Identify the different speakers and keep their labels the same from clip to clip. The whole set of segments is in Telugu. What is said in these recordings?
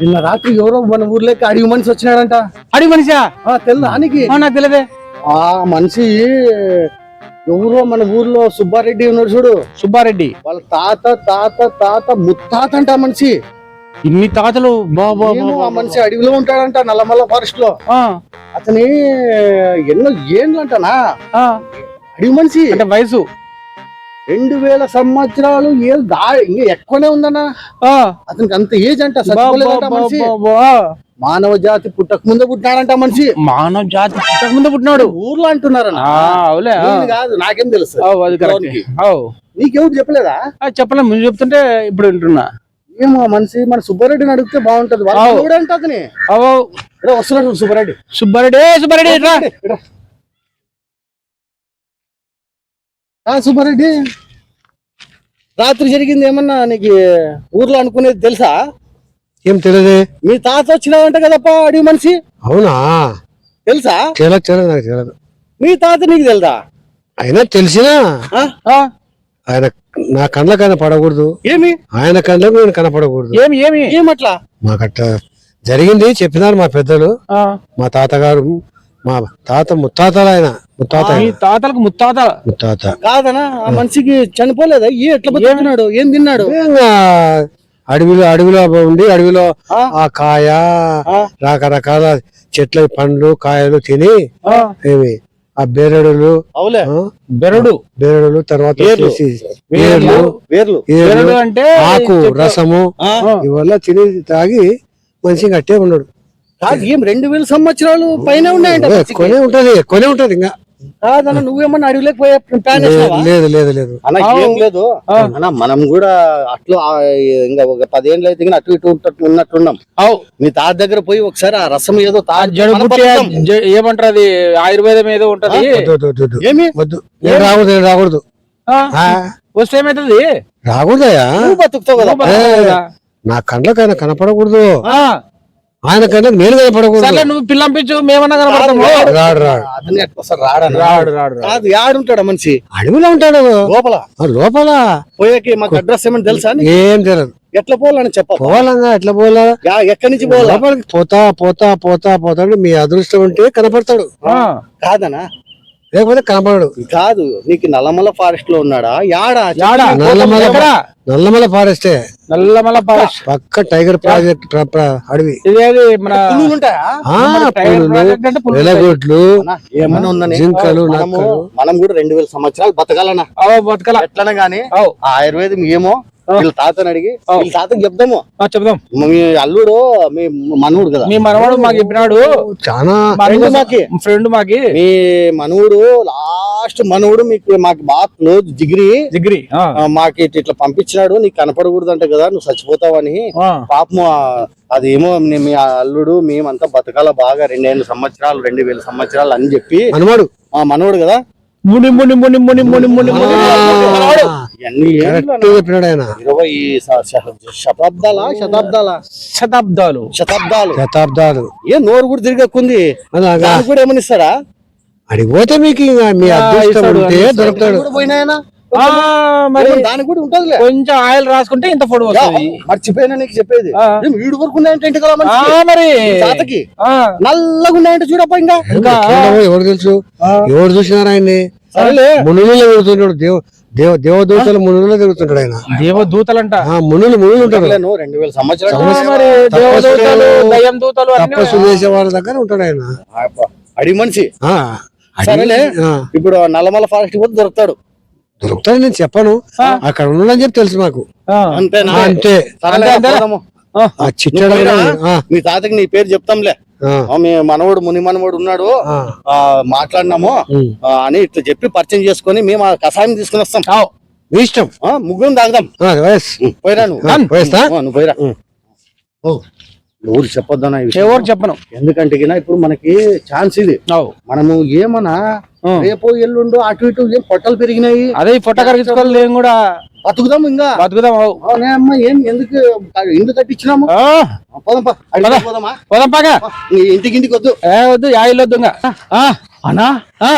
Speaker 1: నిన్న రాత్రి ఎవరో మన ఊర్లోకి అడిగి మనిషి వచ్చినాడంట.
Speaker 2: అడిగి మనిషా?
Speaker 1: ఆ, తెల్దా ఆనికి
Speaker 2: ఆ, నాకు తెలియదే.
Speaker 1: ఆ మనిషి ఎవరో మన ఊర్లో సుబ్బారెడ్డి ఉన్నాడు చూడు.
Speaker 2: సుబ్బారెడ్డి?
Speaker 1: వాళ్ళ తాత తాత తాత ముత్తాత అంట మనిషి.
Speaker 2: ఇన్ని తాతలు?
Speaker 1: ఆ మనిషి అడవిలో ఉంటాడంట నల్లమల్ల ఫారెస్ట్లో.
Speaker 2: ఆ,
Speaker 1: అతని ఎన్నో ఏండ్లు అంటనా
Speaker 2: ఆ.
Speaker 1: అడవి మనిషి.
Speaker 2: అంటే వయసు.
Speaker 1: రెండు వేల సంవత్సరాలు ఏ దా ఇంకా ఎక్కువనే ఉందన్నా.
Speaker 2: ఆ,
Speaker 1: అతనికి అంత ఏజ్ అంట చచ్చిపోలేదంట మనిషి. మానవ జాతి పుట్టక ముందే పుట్టినాడంట మనిషి.
Speaker 2: మానవ జాతి పుట్టక ముందు పుట్టినాడు.
Speaker 1: ఊర్లో అంటున్నారన్న.
Speaker 2: అవులే
Speaker 1: కాదు నాకేం తెలుసు. నీకెవరు చెప్పలేదా?
Speaker 2: ఆ, చెప్పలే ముందు చెప్తుంటే ఇప్పుడు వింటున్నా.
Speaker 1: ఏమో మనిషి మన సుబ్బారెడ్డిని అడిగితే బాగుంటది. అతని. వస్తున్నాడు సుబ్బారెడ్డి.
Speaker 2: సుబ్బారెడ్డి సుబ్బారెడ్డి
Speaker 1: సుబ్బారెడ్డి. రాత్రి జరిగింది ఏమన్నా నీకు ఊర్లో అనుకునేది తెలుసా?
Speaker 3: ఏం తెలియదే
Speaker 1: మీ తాత వచ్చినావంట కదప్పా అడిగి మనిషి?
Speaker 3: అవునా?
Speaker 1: తెలుసా?
Speaker 3: తెలియదు తెలియదు నాకు తెలియదు
Speaker 1: మీ తాత నీకు తెలుదా?
Speaker 3: అయినా తెలిసినా?
Speaker 1: ఆ?
Speaker 2: ఆ,
Speaker 3: ఆయన నా ఆయన పడకూడదు.
Speaker 1: ఏమి?
Speaker 3: ఆయన కళ్ళకు నేను కనపడకూడదు.
Speaker 2: ఏమి ఏమి?
Speaker 1: ఏమట్లా
Speaker 3: మాకట్ట జరిగింది చెప్పినారు మా పెద్దలు. మా తాతగారు మా తాత ముత్తాతలు ఆయన ముత్తాత
Speaker 2: మీ. తాతలకు ముత్తాత
Speaker 3: ముత్తాత
Speaker 1: కాదనా ఆ మనిషికి చనిపోలేదా ఏ ఎట్లా బతుకుతున్నాడు ఏం తిన్నాడు
Speaker 3: ఇంకా అడవిలో అడవిలో ఉండి అడవిలో
Speaker 1: ఆ?
Speaker 3: కాయ? రకరకాల చెట్ల పండ్లు కాయలు తిని ఏమి ఆ బేరడులు?
Speaker 2: బెరడు
Speaker 3: బేరడులు తర్వాత
Speaker 1: వేర్లు.
Speaker 2: అంటే
Speaker 3: ఆకు. రసము? ఇవల్ల తిని తాగి మనిషి గట్టే ఉన్నాడు
Speaker 1: కాదు ఏం రెండు వేల సంవత్సరాలు పైన ఉన్నాయంట.
Speaker 3: ఎక్కువనే ఉంటది ఎక్కువనే ఉంటది ఇంకా.
Speaker 1: కాదన్న నువ్వేమన్నా అడవిలోకి ప్లాన్
Speaker 3: లేదు? లేదు లేదు
Speaker 1: అన్న ఏం లేదు. అన్న మనం కూడా అట్లా ఇంకా ఒక పదేళ్ళు అయితే ఇంకా అటు ఇటు ఉన్నట్టున్నాం.
Speaker 2: అవు.
Speaker 1: మీ తాత దగ్గర పోయి ఒకసారి ఆ రసం ఏదో
Speaker 2: ఏమంటారు అది? ఆయుర్వేదం ఏదో ఉంటది.
Speaker 1: ఏమి?
Speaker 3: వద్దు. రాకూడదు నేను రాకూడదు.
Speaker 2: ఆ,
Speaker 3: ఆ,
Speaker 2: వస్తే ఏమైతుంది?
Speaker 3: రాకూడదయా
Speaker 1: నువ్వు బతుకుతావు కదా.
Speaker 3: నా కళ్ళకు ఆయన కనపడకూడదు.
Speaker 2: ఆ,
Speaker 3: ఆయన కళ్ళకు నేను కనపడకూడదు
Speaker 2: నువ్వు పిల్లంపించు మేమన్నా కనపడతాము
Speaker 1: రాడు.
Speaker 3: రాడు రాడు.
Speaker 1: అతను.
Speaker 2: రాడు రాడు రాడు.
Speaker 1: యాడుంటాడు మనిషి.
Speaker 3: అడవిలో ఉంటాడు.
Speaker 1: లోపల.
Speaker 3: ఆ లోపల.
Speaker 1: పోయాకి మాకు అడ్రస్ ఏమని తెలుసా?
Speaker 3: ఏం తెలియదు
Speaker 1: ఎట్లా పోవాలని చెప్ప
Speaker 3: పోవాలంగా ఎట్లా పోవాలా?
Speaker 1: ఎక్కడి నుంచి పోవాలా?
Speaker 3: పోతా పోతా పోతా పోతాడు మీ అదృష్టం ఉంటే కనపడతాడు.
Speaker 2: ఆ,
Speaker 1: కాదనా
Speaker 3: లేకపోతే కనపడడు
Speaker 1: కాదు నీకు నల్లమల ఫారెస్ట్లో ఉన్నాడా? యాడా?
Speaker 2: యాడా?
Speaker 3: నల్లమల? నల్లమల ఫారెస్టే
Speaker 2: నల్లమల ఫారెస్ట్
Speaker 3: పక్క టైగర్ ప్రాజెక్ట్ ప్ర- ప్ర- అడవి.
Speaker 2: ఇదేది మన
Speaker 1: పులులు ఉంటాయా?
Speaker 3: ఆ
Speaker 2: టైగర్
Speaker 3: పులులు
Speaker 2: ప్రాజెక్ట్ అంటే పులులు ఉంటాయి.
Speaker 3: వెలగొడ్లు జింకలు
Speaker 1: మనం కూడా రెండు వేల సంవత్సరాలు బతకాలన్నా.
Speaker 2: అవు బతకల.
Speaker 1: ఎట్లనే గానీ ఆయుర్వేదం ఏమో వీళ్ళ తాతని అడిగి వీళ్ళ తాతకి చెప్దాము
Speaker 2: ఆ, చెప్దాం
Speaker 1: మీ అల్లుడు మీ మనవుడు కదా
Speaker 2: మీ మనవాడు మాకు చెప్పినాడు
Speaker 3: చాలా
Speaker 1: మాకి.
Speaker 2: ఫ్రెండ్ మాకి
Speaker 1: మీ మనవుడు లాస్ట్ మనవుడు మీకు మాకు బాగా క్లోజ్ జిగిరి
Speaker 2: డిగ్రీ ఆ,
Speaker 1: ఆ, మాకు ఇట్ ఇట్లా పంపించినాడు నీకు కనపడకూడదు అంట కదా నువ్వు చచ్చిపోతావని
Speaker 2: ఆ-
Speaker 1: అదేమో మీ అల్లుడు మేమంతా బతకాల బాగా రెండేళ్ళు సంవత్సరాలు రెండు వేల సంవత్సరాలు అని చెప్పి
Speaker 3: మనవాడు
Speaker 1: ఆ మనవుడు కదా
Speaker 2: ముని ముని ముని ముని ముని ముని ముని మనవాడు.
Speaker 3: చెప్పినాడు ఆయన.
Speaker 1: ఇరవై శతాబ్దాలా శతాబ్దాలా?
Speaker 2: శతాబ్దాలు.
Speaker 1: శతాబ్దాలు.
Speaker 3: శతాబ్దాలు.
Speaker 1: ఏ నోరు కూడా దానికి కూడా ఏమని ఇస్తాడా
Speaker 3: అడిగిపోతే మీకు మీ
Speaker 2: ఆ,
Speaker 3: అదృష్టం ఉంటే. దొరుకుతాడు.
Speaker 1: కూడా పోయినాయనా
Speaker 2: ఆ, మరి
Speaker 1: దానికి కూడా ఉంటదిలే.
Speaker 2: కొంచెం ఆయిల్ రాసుకుంటే ఇంత ఫోటో వస్తుంది.
Speaker 1: మర్చిపోయినా నీకు చెప్పేది. వీడు వరకు ఉన్నాయంటే?
Speaker 2: మరి.
Speaker 1: తాతకి.
Speaker 2: ఆ,
Speaker 1: నల్లగా ఉన్నాయంటే చూడప్ప ఇంకా.
Speaker 3: ఎవరు తెలుసు? ఎవరు చూసినారు ఆయన్ని?
Speaker 1: సరేలే.
Speaker 3: మునులలో తిరుగుతుంటాడు దేవ దేవ దేవదూతలు మునులలో తిరుగుతుంటాడు ఆయన.
Speaker 2: దేవదూతలంట.
Speaker 3: ఆ మునులు మునులు
Speaker 1: రెండు వేల సంవత్సరాలు
Speaker 3: తపస్సు
Speaker 2: దేవదూతలు
Speaker 3: చేసే వాళ్ళ దగ్గర ఉంటాడు ఆయన.
Speaker 1: అడిగి మనిషి. సరేలే. ఇప్పుడు నల్లమల ఫారెస్ట్ పోతే దొరుకుతాడు.
Speaker 3: దొరుకుతాడు నేను చెప్పను. అక్కడ ఉన్నాడని చెప్పి తెలుసు మాకు.
Speaker 1: అంతేనా?
Speaker 3: ఆ, అంతే
Speaker 1: మీ తాతకి నీ పేరు చెప్తాంలే. మీ మనవడు ముని మనవడు ఉన్నాడు.
Speaker 3: ఆ,
Speaker 1: మాట్లాడినాము. అని ఇట్లా చెప్పి పరిచయం చేసుకొని మేము ఆ కషాయం తీసుకుని వస్తాం.
Speaker 3: మీ ఇష్టం.
Speaker 1: ముగ్గురం తాగుదాం. పోయిరా నువ్వు. పోయిరా.
Speaker 2: ఎవరు చెప్పను.
Speaker 1: ఎందుకంటే ఇప్పుడు మనకి ఛాన్స్ ఇది. మనము ఏమన్నా. రేపు ఎల్లుండు అటు ఇటు ఏం పొట్టలు పెరిగినాయి.
Speaker 2: అదే పొట్ట కరిగించుకోవాలి కూడా
Speaker 1: బతుకుదాం ఇంకా?
Speaker 2: బతుకుదాం అవు.
Speaker 1: అవునే అమ్మ ఏం ఎందుకు ఇందు కట్టించినాము
Speaker 2: పోదాం పాగా
Speaker 1: ఇంటికి ఇంటికి వద్దు.
Speaker 2: ఏ వద్దు యాయిల్ వద్దు
Speaker 1: అన్నా?
Speaker 2: ఆ.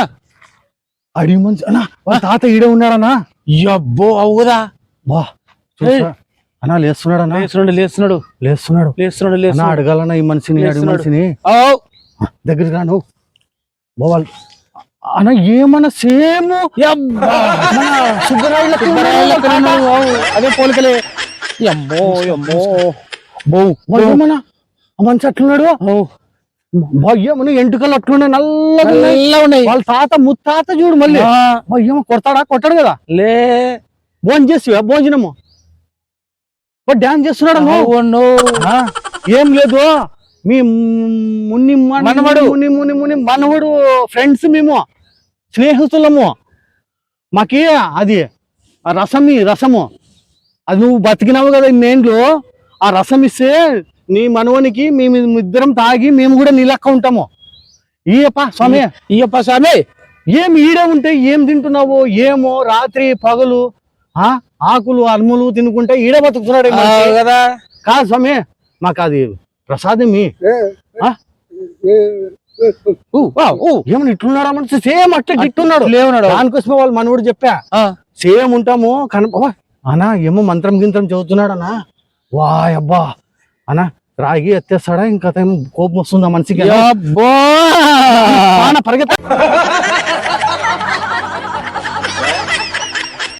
Speaker 1: అడిగి మంచి అన్నా వాళ్ళ తాత ఈడే ఉన్నాడన్నా?
Speaker 2: యబ్బో అవుదా
Speaker 1: బా అన్నా లేస్తున్నాడు అన్నా
Speaker 2: లేస్తున్నాడు లేస్తున్నాడు.
Speaker 1: లేస్తున్నాడు.
Speaker 2: లేస్తున్నాడు
Speaker 1: అన్నా
Speaker 2: లేస్తున్నాడు
Speaker 1: అడగాలన్నా ఈ మనిషిని అడిగి. మనిషిని. దగ్గరికి రాను. పోవాలి అన్న ఏమన్నా సేమ్.
Speaker 2: అదే పోలికలే.
Speaker 1: ఏమన్నా? ఆ మనిషి అట్లున్నాడు ఏమన్నా ఎంటుకలు అట్లున్నాయి నల్లగా ఉన్నాయి.
Speaker 2: నల్లగా ఉన్నాయి.
Speaker 1: వాళ్ళ తాత ముత్తాత చూడు మళ్ళీ. ఏమో కొడతాడా? కొట్టాడు కదా?
Speaker 2: లే.
Speaker 1: భోజనం చేసి భోజనము? డాన్స్ చేస్తున్నాడు ఏం లేదు. మీ ముని మన-
Speaker 2: మనవడు.
Speaker 1: ముని ముని ముని మనవడు ఫ్రెండ్స్ మేము. స్నేహితులము. మాకి అది ఆ రసం ఈ రసము. అది నువ్వు బతికినావు కదా ఇన్నేండ్లు ఆ రసం ఇస్తే నీ మనవనికి మేము ఇద్దరం తాగి మేము కూడా నీ లెక్క ఉంటాము. ఈయప్ప స్వామి.
Speaker 2: ఇయ్యప్ప స్వామి.
Speaker 1: ఏం ఈడే ఉంటే ఏం తింటున్నావు? ఏమో రాత్రి పగలు ఆ ఆకులు అల్ములు తినుకుంటే ఈడే బతుకుతున్నాడు.
Speaker 2: కదా.
Speaker 1: కాదు స్వామి మాకు అది ప్రసాదం ఏమన్నా ఇట్లున్నాడా మనిషి? సేమ్ అట్లా ఇట్టున్నాడు
Speaker 2: లేవున్నాడు.
Speaker 1: దానికోసమే వాళ్ళు మనవుడు చెప్పా.
Speaker 2: ఆ,
Speaker 1: సేమ్ ఉంటాము కన ఓ, అన్నా ఏమో మంత్రం గింత్రం చదువుతున్నాడు అన్నా వా అబ్బా. అన్నా రాగి ఎత్తేస్తాడా? ఇంకా కోపం వస్తుందా మనిషికి. పరిగెత్త